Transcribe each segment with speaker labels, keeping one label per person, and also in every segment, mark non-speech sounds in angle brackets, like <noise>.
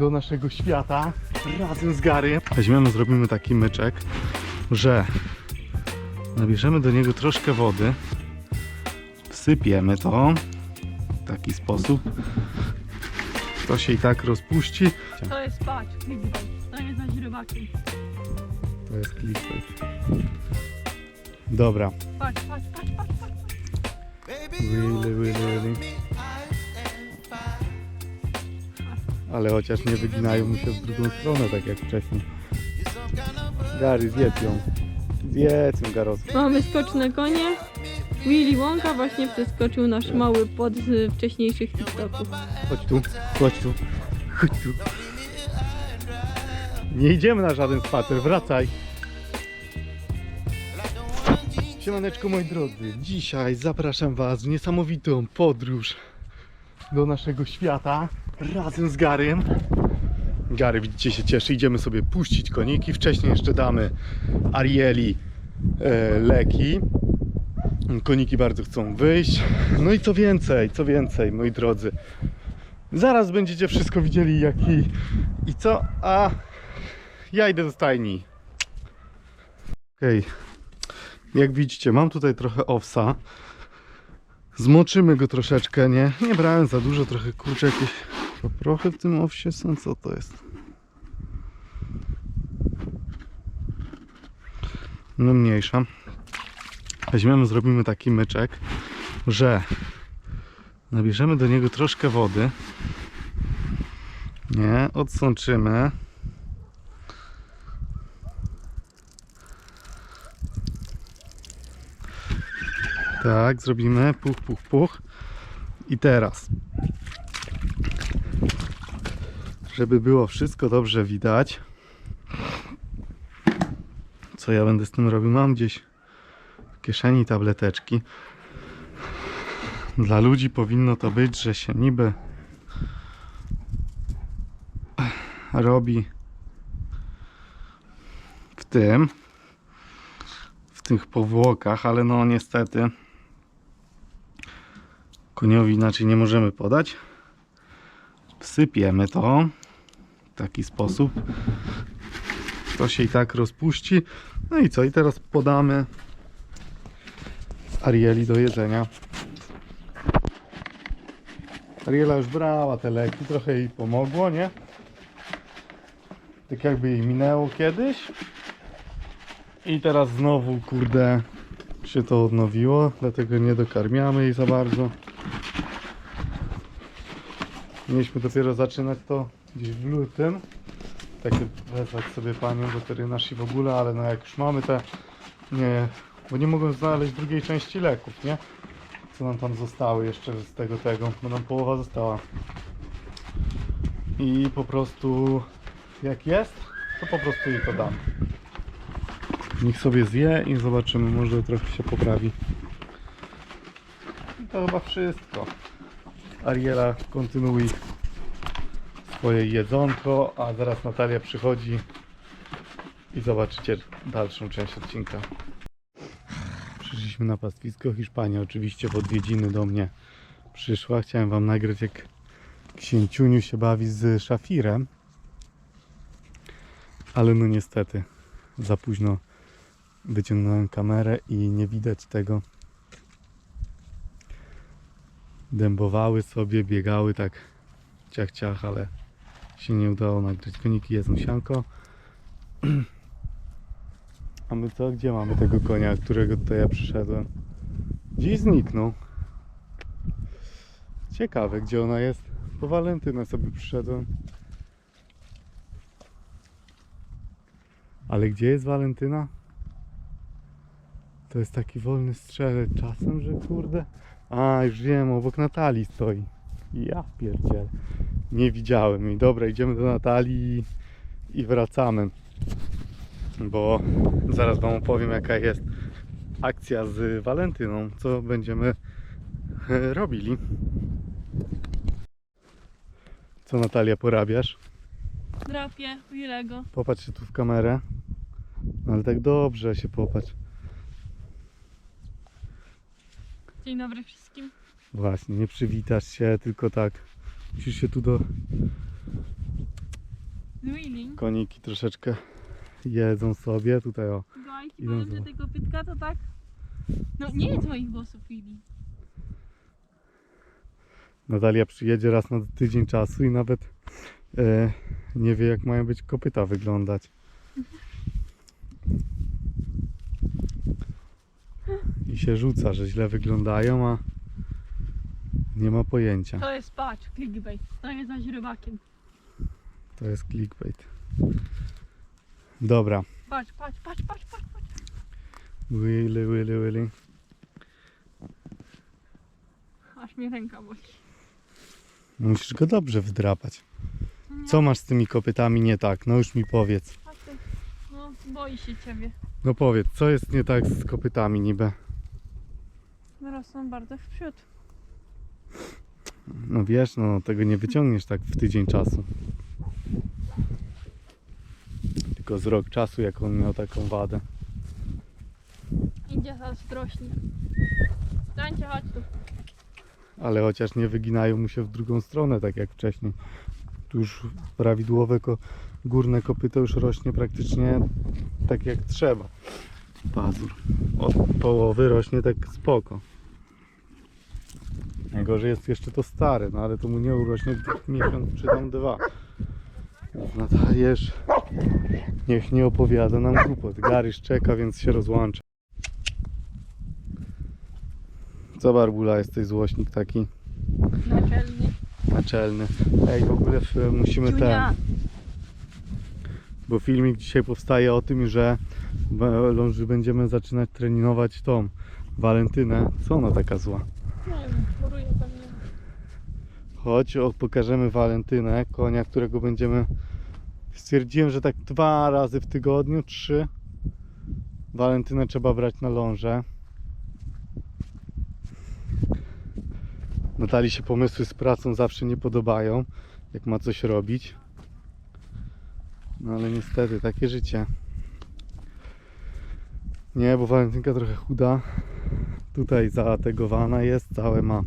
Speaker 1: do naszego świata razem z Garym. Weźmiemy, zrobimy taki myczek, że nabierzemy do niego troszkę wody, wsypiemy to w taki sposób. To się i tak rozpuści.
Speaker 2: To jest spać. To nie znać rybakiem.
Speaker 1: To jest clickbait. Dobra.
Speaker 2: Patrz, patrz, patrz, patrz, patrz.
Speaker 1: Really, really, really. Ale chociaż nie wyginają mu się w drugą stronę, tak jak wcześniej. Gary, zjedz ją. Zjedz ją, Garos.
Speaker 2: Mamy skoczne konie. Willy Wonka właśnie przeskoczył nasz mały pod z wcześniejszych TikToków.
Speaker 1: Chodź tu, chodź tu, chodź tu. Nie idziemy na żaden spacer, wracaj. Siemaneczko moi drodzy, dzisiaj zapraszam was w niesamowitą podróż do naszego świata razem z Garym. Gary widzicie się cieszy, idziemy sobie puścić koniki, wcześniej jeszcze damy Arieli e, leki. Koniki bardzo chcą wyjść. No i co więcej, co więcej moi drodzy. Zaraz będziecie wszystko widzieli jak i, i co, a ja idę do stajni. Okej. Jak widzicie, mam tutaj trochę owsa. Zmoczymy go troszeczkę, nie? Nie brałem za dużo, trochę kurczę jakieś paprochy w tym owsie są. Co to jest? No mniejsza. Weźmiemy, zrobimy taki myczek, że nabierzemy do niego troszkę wody. Nie, odsączymy. Tak, zrobimy puch, puch, puch. I teraz, żeby było wszystko dobrze widać, co ja będę z tym robił, mam gdzieś w kieszeni tableteczki. Dla ludzi powinno to być, że się niby robi w tym, w tych powłokach, ale no niestety koniowi inaczej nie możemy podać. Wsypiemy to taki sposób. To się i tak rozpuści. No i co? I teraz podamy Arieli do jedzenia. Ariela już brała te leki, trochę jej pomogło, nie? Tak jakby jej minęło kiedyś. I teraz znowu, kurde, się to odnowiło, dlatego nie dokarmiamy jej za bardzo. Mieliśmy dopiero zaczynać to gdzieś w lutym. Takie wezwać sobie panią weterynarz i w ogóle, ale no jak już mamy te, nie, bo nie mogłem znaleźć drugiej części leków, nie? Co nam tam zostały jeszcze z tego, tego, bo nam połowa została. I po prostu jak jest, to po prostu jej to dam. Niech sobie zje i zobaczymy, może trochę się poprawi. I to chyba wszystko. Ariela, kontynuuj swoje jedzonko, a zaraz Natalia przychodzi i zobaczycie dalszą część odcinka. Przyszliśmy na pastwisko. Hiszpania oczywiście w odwiedziny do mnie przyszła. Chciałem wam nagrać jak księciuniu się bawi z szafirem. Ale no niestety za późno wyciągnąłem kamerę i nie widać tego. Dębowały sobie, biegały tak ciach ciach, ale się nie udało nagrać. Koniki jedzą sianko. <clears throat> A my co? Gdzie mamy tego konia, którego tutaj ja przyszedłem? Gdzieś zniknął. Ciekawe, gdzie ona jest. Po Walentynę sobie przyszedłem. Ale gdzie jest Walentyna? To jest taki wolny strzelec czasem, że kurde. A, już wiem, obok Natalii stoi. Ja pierdzielę. Nie widziałem jej. Dobra, idziemy do Natalii i, i wracamy. Bo zaraz wam opowiem jaka jest akcja z Walentyną, co będziemy e, robili. Co Natalia porabiasz?
Speaker 2: Drapie Willego.
Speaker 1: Popatrz się tu w kamerę. No ale tak dobrze się popatrz.
Speaker 2: Dzień dobry wszystkim.
Speaker 1: Właśnie, nie przywitasz się, tylko tak. Musisz się tu do. Koniki troszeczkę jedzą sobie. Tutaj o, Idą
Speaker 2: powiem,
Speaker 1: za-
Speaker 2: że tego pytka to tak... No nie jedz moich włosów, Willy.
Speaker 1: Natalia przyjedzie raz na tydzień czasu i nawet e, nie wie jak mają być kopyta wyglądać. <laughs> I się rzuca, że źle wyglądają, a nie ma pojęcia.
Speaker 2: To jest, patrz, clickbait. To jest za źrebakiem.
Speaker 1: To jest clickbait. Dobra.
Speaker 2: Patrz, patrz, patrz, patrz, patrz, patrz.
Speaker 1: Willy, willy, willy.
Speaker 2: Aż mnie ręka boli.
Speaker 1: Musisz go dobrze wdrapać.
Speaker 2: Nie,
Speaker 1: Co masz z tymi kopytami nie tak? No już mi powiedz.
Speaker 2: patrz, No, boi się ciebie.
Speaker 1: No powiedz, co jest nie tak z kopytami niby?
Speaker 2: Rosną bardzo w przód.
Speaker 1: No wiesz, no tego nie wyciągniesz tak w tydzień czasu. Tylko z rok czasu, jak on miał taką wadę.
Speaker 2: Idzie zazdrośni. Stańcie, chodź tu.
Speaker 1: Ale chociaż nie wyginają mu się w drugą stronę, tak jak wcześniej. Tu już prawidłowe ko górne kopyto już rośnie praktycznie tak jak trzeba. Pazur. Od połowy rośnie tak spoko. Najgorzej jest jeszcze to stare, no ale to mu nie urośnie miesiąc czy tam dwa. Więc Nataliesz niech nie opowiada nam głupot. Garysz czeka, więc się rozłącza. Co Barbula, jesteś złośnik taki
Speaker 2: Naczelnie.
Speaker 1: naczelny. Ej, w ogóle musimy ten,
Speaker 2: Ciunia.
Speaker 1: bo filmik dzisiaj powstaje o tym, że b- że będziemy zaczynać trenować tą Walentynę. Co ona taka zła?
Speaker 2: Nie wiem, choruję pewnie.
Speaker 1: Chodź, o, pokażemy Walentynę, konia, którego będziemy... Stwierdziłem, że tak dwa razy w tygodniu, trzy. Walentynę trzeba brać na lążę. Natalii się pomysły z pracą zawsze nie podobają, jak ma coś robić. No ale niestety, takie życie. Nie, bo Walentynka trochę chuda. Tutaj zategowana jest, całe ma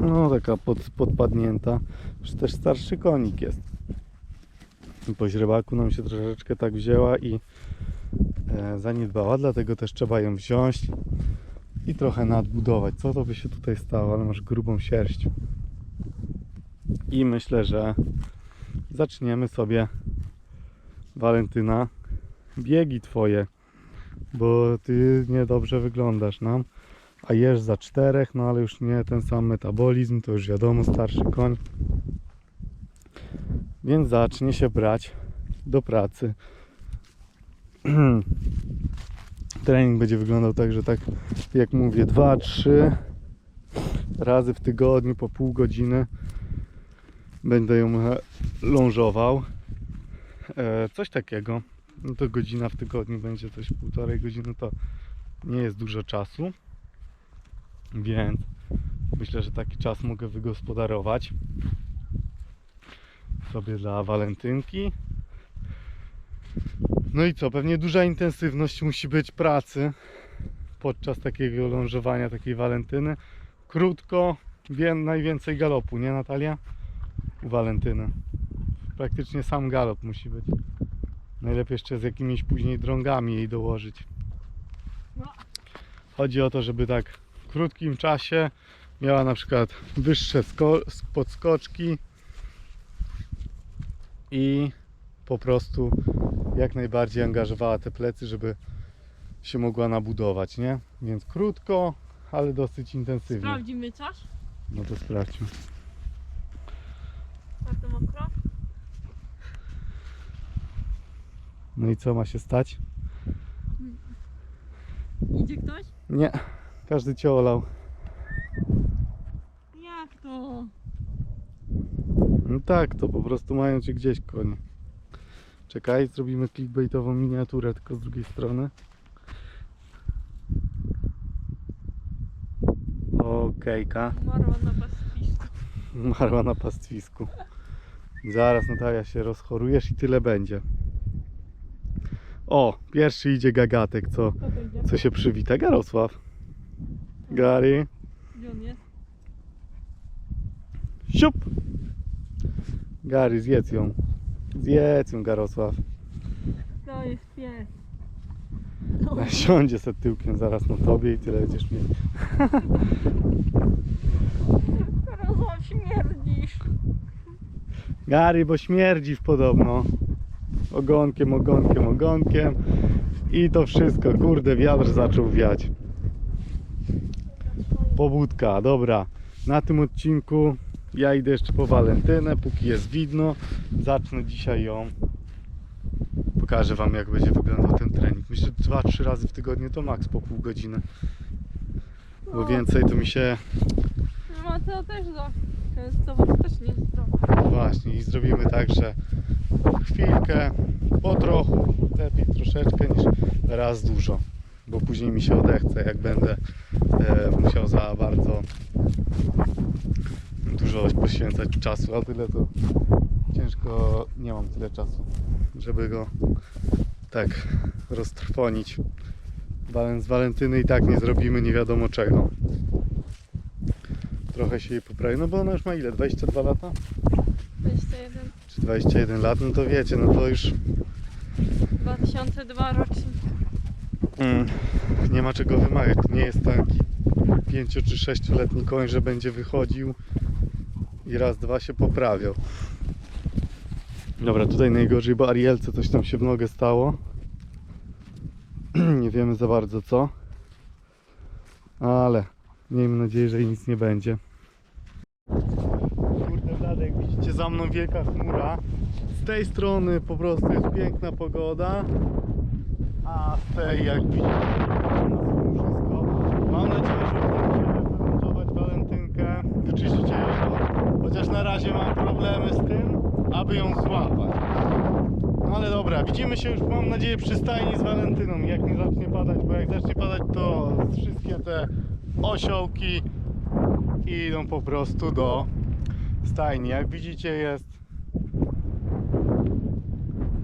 Speaker 1: no taka pod, podpadnięta. Już też starszy konik jest. Po źrebaku nam się troszeczkę tak wzięła i e, zaniedbała, dlatego też trzeba ją wziąć i trochę nadbudować. Co to by się tutaj stało? Ale masz grubą sierść. I myślę, że zaczniemy sobie Walentyna biegi twoje, bo ty niedobrze wyglądasz nam a jesz za czterech, no ale już nie ten sam metabolizm, to już wiadomo, starszy koń. Więc zacznie się brać do pracy. <clears throat> Trening będzie wyglądał tak, że tak jak mówię, 2-3 razy w tygodniu po pół godziny będę ją lążował. E, coś takiego. No to godzina w tygodniu będzie coś półtorej godziny, to nie jest dużo czasu. Więc myślę, że taki czas mogę wygospodarować sobie dla walentynki. No i co, pewnie duża intensywność musi być pracy podczas takiego lążowania takiej walentyny. Krótko, wie, najwięcej galopu, nie Natalia? U walentyny. Praktycznie sam galop musi być. Najlepiej jeszcze z jakimiś później drągami jej dołożyć. Chodzi o to, żeby tak w krótkim czasie miała na przykład wyższe sko- podskoczki i po prostu jak najbardziej angażowała te plecy, żeby się mogła nabudować, nie? Więc krótko, ale dosyć intensywnie.
Speaker 2: Sprawdzimy coś.
Speaker 1: No to sprawdźmy.
Speaker 2: Bardzo mokro.
Speaker 1: No i co ma się stać?
Speaker 2: Idzie ktoś?
Speaker 1: Nie, każdy cię olał.
Speaker 2: Jak to?
Speaker 1: No tak, to po prostu mają cię gdzieś konie. Czekaj, zrobimy clickbaitową miniaturę tylko z drugiej strony. Okejka,
Speaker 2: Marła na pastwisku.
Speaker 1: marła na pastwisku. Zaraz Natalia się rozchorujesz i tyle będzie. O, pierwszy idzie gagatek, co,
Speaker 2: Co
Speaker 1: się przywita. Garosław. Gary.
Speaker 2: Gdzie on jest?
Speaker 1: Siup! Gary, zjedz ją. Zjedz ją, Garosław.
Speaker 2: To jest pies.
Speaker 1: Siądzie se tyłkiem zaraz na tobie i tyle będziesz mieć.
Speaker 2: Rozłam śmierdzisz.
Speaker 1: Gary, bo śmierdzisz podobno. Ogonkiem, ogonkiem, ogonkiem. I to wszystko, kurde, wiatr zaczął wiać. Pobudka, dobra. Na tym odcinku ja idę jeszcze po Walentynę, póki jest widno. Zacznę dzisiaj ją. Pokażę wam jak będzie wyglądał ten trening. Myślę, że 2-3 razy w tygodniu to maks po pół godziny. Bo więcej to mi się
Speaker 2: No to też bo to też nie jest.
Speaker 1: Właśnie i zrobimy tak, że chwilkę, po trochu, lepiej troszeczkę niż raz dużo, bo później mi się odechce, jak będę e, musiał za bardzo dużo poświęcać czasu, a tyle to ciężko, nie mam tyle czasu, żeby go tak roztrwonić. Z Walentyny i tak nie zrobimy nie wiadomo czego. Trochę się jej poprawi, no bo ona już ma ile? 22 lata?
Speaker 2: 21,
Speaker 1: czy 21 lat, no to wiecie, no to już
Speaker 2: 2002 rocznik.
Speaker 1: mm, nie ma czego wymagać. To nie jest taki 5 czy 6-letni koń, że będzie wychodził i raz, dwa się poprawiał. Dobra, tutaj najgorzej, bo Arielce coś tam się w nogę stało. <clears throat> nie wiemy za bardzo co. Ale miejmy nadzieję, że nic nie będzie. Widzicie za mną wielka chmura. Z tej strony po prostu jest piękna pogoda. A z tej jak widzicie wszystko. Mam nadzieję, że uda mi się wylądować walentynkę. Wyczyścić jezioro. Chociaż na razie mam problemy z tym, aby ją złapać. No ale dobra, widzimy się już mam nadzieję przy stajni z Walentyną. Jak nie zacznie padać, bo jak zacznie padać to wszystkie te osiołki idą po prostu do stajni. Jak widzicie jest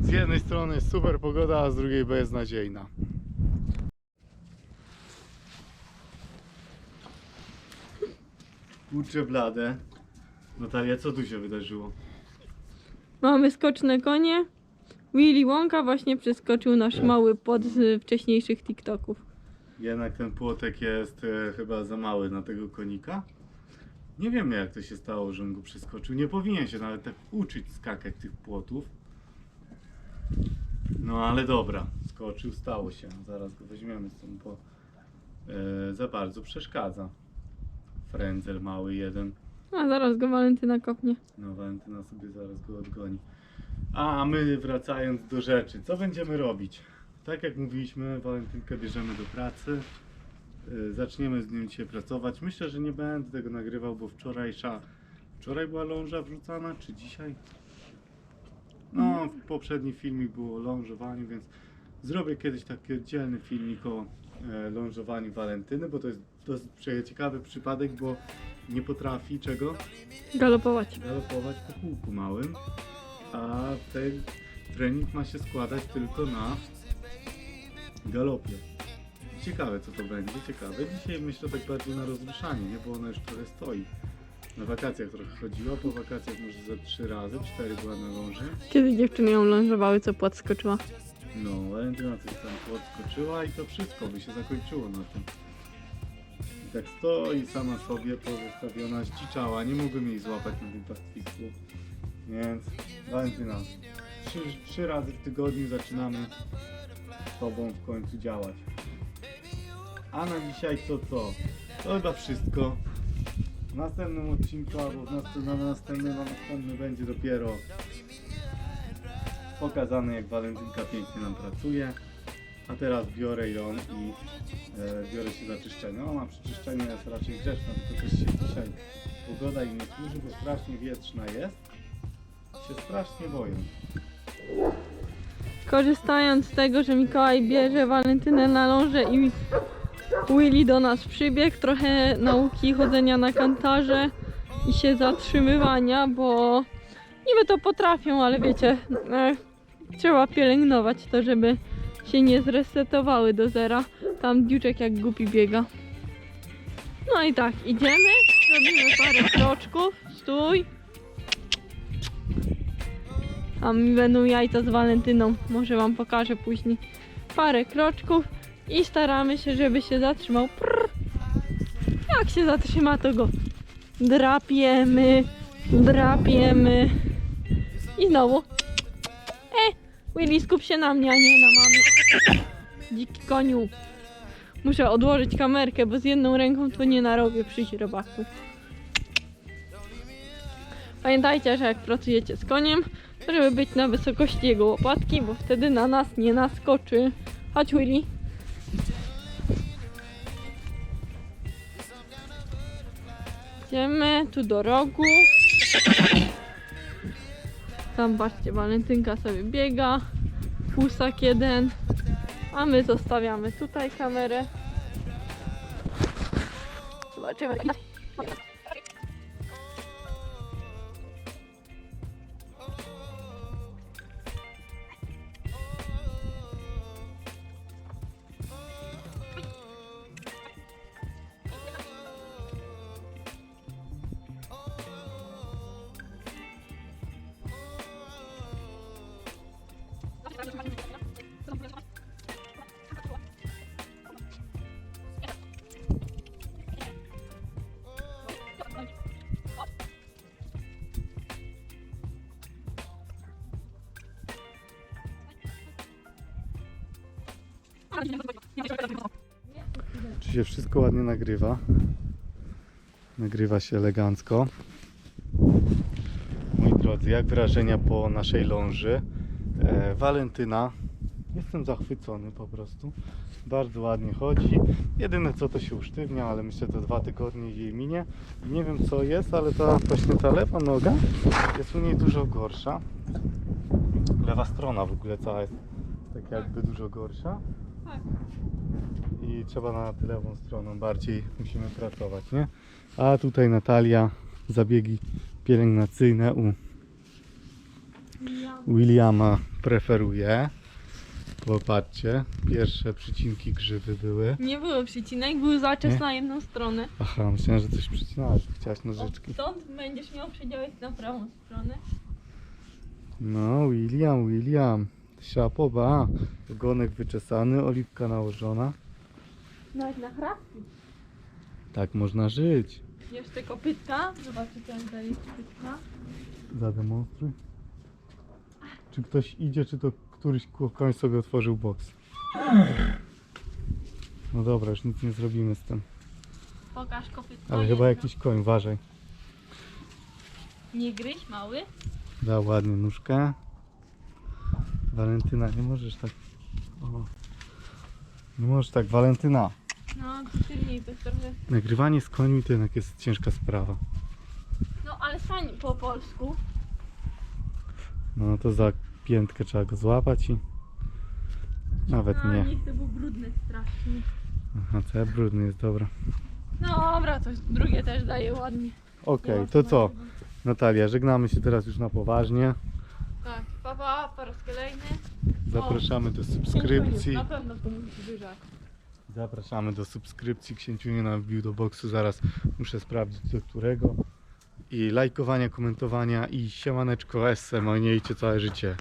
Speaker 1: z jednej strony jest super pogoda, a z drugiej beznadziejna. Kurczę blade. Natalia, co tu się wydarzyło?
Speaker 2: Mamy skoczne konie. Willy Wonka właśnie przeskoczył nasz mały pod z wcześniejszych TikToków.
Speaker 1: Jednak ten płotek jest e, chyba za mały na tego konika. Nie wiemy jak to się stało, że on go przeskoczył. Nie powinien się nawet tak uczyć skakać tych płotów. No ale dobra, skoczył, stało się. Zaraz go weźmiemy stąd, bo e, za bardzo przeszkadza. Frędzel mały jeden.
Speaker 2: A zaraz go Walentyna kopnie.
Speaker 1: No Walentyna sobie zaraz go odgoni. A my wracając do rzeczy, co będziemy robić? Tak jak mówiliśmy, Walentynkę bierzemy do pracy. Y, Zaczniemy z nim dzisiaj pracować. Myślę, że nie będę tego nagrywał, bo wczorajsza. Wczoraj była ląża wrzucana, czy dzisiaj? No, w poprzedni filmik było o lążowaniu, więc zrobię kiedyś taki oddzielny filmik o e, lążowaniu Walentyny, bo to jest dosyć ciekawy przypadek, bo nie potrafi czego?
Speaker 2: Galopować.
Speaker 1: galopować po kółku małym, a ten trening ma się składać tylko na galopie. Ciekawe co to będzie, ciekawe. Dzisiaj myślę tak bardziej na rozruszanie, nie? Bo ona już trochę stoi. Na wakacjach trochę chodziła, po wakacjach może ze trzy razy, cztery była na ląży.
Speaker 2: Kiedy dziewczyny ją lążowały, co płot skoczyła.
Speaker 1: No, Walentyna coś tam podskoczyła i to wszystko by się zakończyło na tym. I tak stoi sama sobie pozostawiona, zdziczała, nie mogłem jej złapać na tym pastwisku. Więc Walentyna, trzy, trzy razy w tygodniu zaczynamy z Tobą w końcu działać. A na dzisiaj to co? To chyba wszystko. W następnym odcinku albo w następnym, na następnym, na następnym będzie dopiero pokazane jak Walentynka pięknie nam pracuje. A teraz biorę ją i e, biorę się za czyszczenie. Ona przy czyszczeniu jest raczej grzeczna, tylko też się dzisiaj pogoda i nie służy, bo strasznie wietrzna jest. Się strasznie boję.
Speaker 2: Korzystając z tego, że Mikołaj bierze Walentynę na lążę i Willy do nas przybiegł, trochę nauki chodzenia na kantarze i się zatrzymywania, bo niby to potrafią, ale wiecie, e, trzeba pielęgnować to, żeby się nie zresetowały do zera. Tam dziuczek jak głupi biega. No i tak, idziemy, robimy parę kroczków, stój. A mi będą jajca z Walentyną. Może wam pokażę później. Parę kroczków i staramy się, żeby się zatrzymał. Prr. Jak się zatrzyma, to go drapiemy, drapiemy. I znowu. E, Willy, skup się na mnie, a nie na mamie. Dziki koniu. Muszę odłożyć kamerkę, bo z jedną ręką to nie narobię przy robaku. Pamiętajcie, że jak pracujecie z koniem, to żeby być na wysokości jego łopatki, bo wtedy na nas nie naskoczy. Chodź Willy. Idziemy tu do rogu. Tam patrzcie, Walentynka sobie biega. Fusak jeden. A my zostawiamy tutaj kamerę. Zobaczymy.
Speaker 1: Czy się wszystko ładnie nagrywa? Nagrywa się elegancko. Moi drodzy, jak wrażenia po naszej ląży? E, Walentyna. Jestem zachwycony po prostu. Bardzo ładnie chodzi. Jedyne co to się usztywnia, ale myślę, że dwa tygodnie jej minie. Nie wiem co jest, ale ta właśnie ta lewa noga jest u niej dużo gorsza. Lewa strona w ogóle cała jest tak jakby dużo gorsza.
Speaker 2: Tak.
Speaker 1: I trzeba nad lewą stroną bardziej musimy pracować, nie? A tutaj Natalia zabiegi pielęgnacyjne u Williama preferuje. Popatrzcie, pierwsze przycinki grzywy były.
Speaker 2: Nie było przycinek, był zaczes
Speaker 1: Nie?
Speaker 2: na jedną stronę.
Speaker 1: Aha, myślałem, że coś przycinałeś, chciałaś nożyczki.
Speaker 2: Stąd będziesz miał przedziałek na prawą stronę.
Speaker 1: No, William, William. Siapowa. Ogonek wyczesany, oliwka nałożona.
Speaker 2: Nawet na chrapki.
Speaker 1: Tak można żyć.
Speaker 2: Jeszcze kopytka. Zobaczycie, jak tutaj jest kopytka.
Speaker 1: Zademonstruj. Czy ktoś idzie, czy to któryś koń sobie otworzył boks? No dobra, już nic nie zrobimy z tym.
Speaker 2: Pokaż kopytko.
Speaker 1: Ale chyba jakiś koń, uważaj.
Speaker 2: Nie gryź, mały.
Speaker 1: Da ładnie nóżkę. Walentyna, nie możesz tak. O. Nie możesz tak, Walentyna.
Speaker 2: No, tylniej to trochę.
Speaker 1: Nagrywanie z końmi to jednak jest ciężka sprawa.
Speaker 2: No, ale stań po polsku.
Speaker 1: No to za piętkę trzeba go złapać i. Nawet
Speaker 2: A,
Speaker 1: nie.
Speaker 2: nie chcę, bo brudne strasznie.
Speaker 1: Aha, co ja brudny jest, dobra.
Speaker 2: No dobra, to drugie też daje ładnie.
Speaker 1: Okej, to co? Natalia, żegnamy się teraz już na poważnie.
Speaker 2: Tak, papa, po raz kolejny.
Speaker 1: Zapraszamy do subskrypcji.
Speaker 2: Na pewno to.
Speaker 1: Zapraszamy do subskrypcji. Księciu nie nam wbił do boksu, zaraz muszę sprawdzić do którego. I lajkowania, komentowania i siemaneczko esse, no miejcie całe życie.